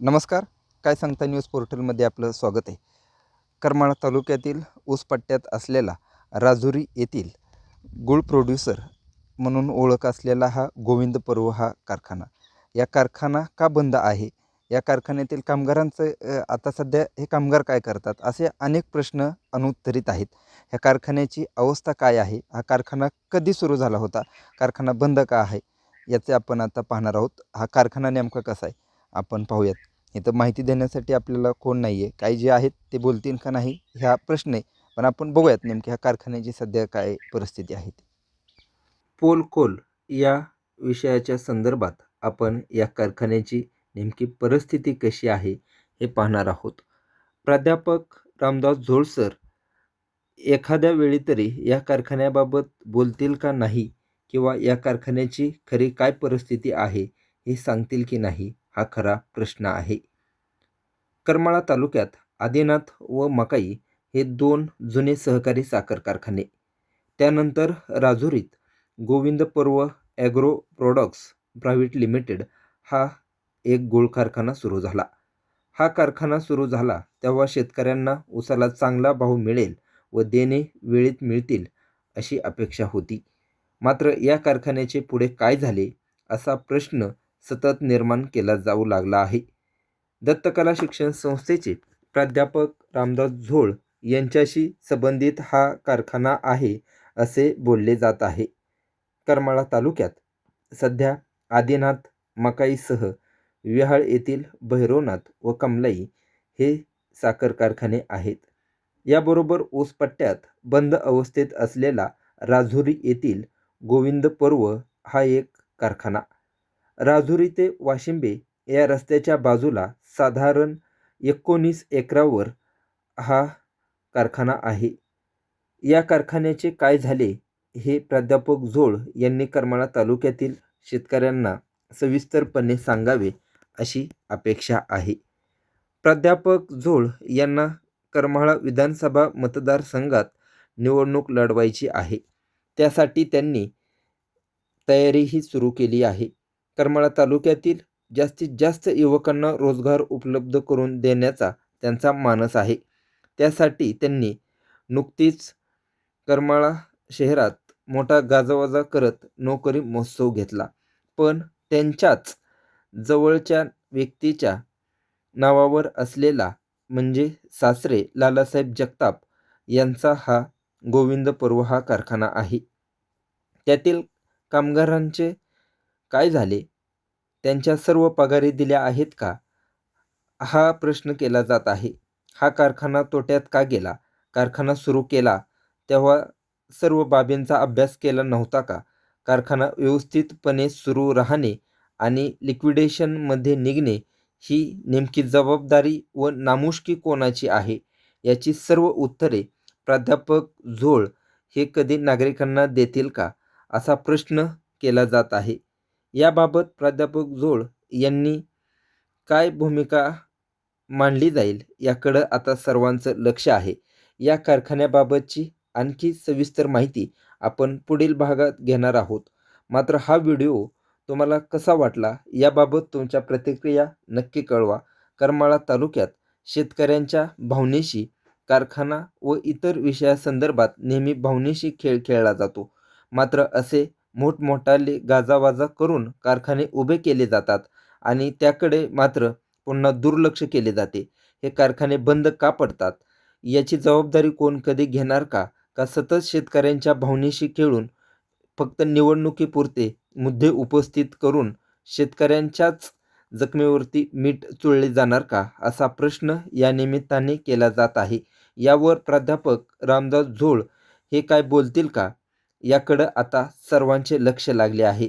नमस्कार. काय सांगता न्यूज पोर्टलमध्ये आपलं स्वागत आहे. करमाळा तालुक्यातील ऊसपट्ट्यात असलेला राजुरी येथील गुळ प्रोड्युसर म्हणून ओळख असलेला हा गोविंद पर्व हा कारखाना. या कारखाना का बंद आहे? या कारखान्यातील कामगारांचं आता सध्या हे कामगार काय करतात? असे अनेक प्रश्न अनुत्तरित आहेत. ह्या कारखान्याची अवस्था काय आहे? हा कारखाना कधी सुरू झाला होता? कारखाना बंद का आहे? याचे आपण आता पाहणार आहोत. हा कारखाना नेमका कसा आहे? आपण पाहूयात. इथं माहिती देण्यासाठी आपल्याला कोण नाही आहे काही जे आहेत ते बोलतील का नाही ह्या प्रश्न आहे. पण आपण बघूयात नेमकी ह्या कारखान्याची सध्या काय परिस्थिती आहे. पोल कोल या विषयाच्या संदर्भात आपण या कारखान्याची नेमकी परिस्थिती कशी आहे हे पाहणार आहोत. प्राध्यापक रामदास झोळसर एखाद्या वेळी तरी या कारखान्याबाबत बोलतील का नाही किंवा या कारखान्याची खरी काय परिस्थिती आहे हे सांगतील की नाही? हा खरा प्रश्न आहे. करमाळा तालुक्यात आदिनाथ व मकाई हे दोन जुने सहकारी साखर कारखाने. त्यानंतर राजुरीत गोविंद पर्व ॲग्रो प्रोडक्ट्स प्रायव्हेट लिमिटेड हा एक गुळ कारखाना सुरू झाला. हा कारखाना सुरू झाला तेव्हा शेतकऱ्यांना उसाला चांगला भाव मिळेल व देणे वेळेत मिळतील अशी अपेक्षा होती. मात्र या कारखान्याचे पुढे काय झाले असा प्रश्न सतत निर्माण केला जाऊ लागला आहे. दत्तकला शिक्षण संस्थेचे प्राध्यापक रामदास झोळ यांच्याशी संबंधित हा कारखाना आहे असे बोलले जात आहे. करमाळा तालुक्यात सध्या आदिनाथ मकाईसह विहाळ येथील भैरवनाथ व कमलाई हे साखर कारखाने आहेत. याबरोबर ऊसपट्ट्यात बंद अवस्थेत असलेला राजुरी येथील गोविंद पर्व हा एक कारखाना राजुरी ते वाशिंबे या रस्त्याच्या बाजूला साधारण एकोणीस एकरावर हा कारखाना आहे. या कारखान्याचे काय झाले हे प्राध्यापक झोळ यांनी करमाळा तालुक्यातील शेतकऱ्यांना सविस्तरपणे सांगावे अशी अपेक्षा आहे. प्राध्यापक झोळ यांना करमाळा विधानसभा मतदारसंघात निवडणूक लढवायची आहे. त्यासाठी त्यांनी तयारीही सुरू केली आहे. करमाळा तालुक्यातील जास्तीत जास्त युवकांना रोजगार उपलब्ध करून देण्याचा त्यांचा मानस आहे. त्यासाठी त्यांनी नुकतीच करमाळा शहरात मोठा गाजावाजा करत नोकरी महोत्सव घेतला. पण त्यांच्याच जवळच्या व्यक्तीच्या नावावर असलेला म्हणजे सासरे लालासाहेब जगताप यांचा हा गोविंद पर्व हा कारखाना आहे. त्यातील कामगारांचे काय झाले? त्यांच्या सर्व पगारी दिल्या आहेत का? हा प्रश्न केला जात आहे. हा कारखाना तोट्यात का गेला? कारखाना सुरू केला तेव्हा सर्व बाबींचा अभ्यास केला नव्हता का? कारखाना व्यवस्थितपणे सुरू राहणे आणि लिक्विडेशनमध्ये निघणे ही नेमकी जबाबदारी व नामुष्की कोणाची आहे? याची सर्व उत्तरे प्राध्यापक झोळ हे कधी नागरिकांना देतील का? असा प्रश्न केला जात आहे. याबाबत प्राध्यापक जोड यांनी काय भूमिका मांडली जाईल याकडं आता सर्वांचं लक्ष आहे. या कारखान्याबाबतची आणखी सविस्तर माहिती आपण पुढील भागात घेणार आहोत. मात्र हा व्हिडिओ तुम्हाला कसा वाटला याबाबत तुमच्या प्रतिक्रिया नक्की कळवा. करमाळा तालुक्यात शेतकऱ्यांच्या भावनेशी कारखाना व इतर विषयासंदर्भात नेहमी भावनेशी खेळ खेळला जातो. मात्र असे मोठमोठाले गाजावाजा करून कारखाने उभे केले जातात आणि त्याकडे मात्र पुन्हा दुर्लक्ष केले जाते. हे कारखाने बंद का पडतात? याची जबाबदारी कोण कधी घेणार का? का सतत शेतकऱ्यांच्या भावनेशी खेळून फक्त निवडणुकीपुरते मुद्दे उपस्थित करून शेतकऱ्यांच्याच जखमेवरती मीठ चुळले जाणार का? असा प्रश्न या निमित्ताने केला जात आहे. यावर प्राध्यापक रामदास झोळ हे काय बोलतील का? याकडं आता सर्वांचे लक्ष लागले आहे.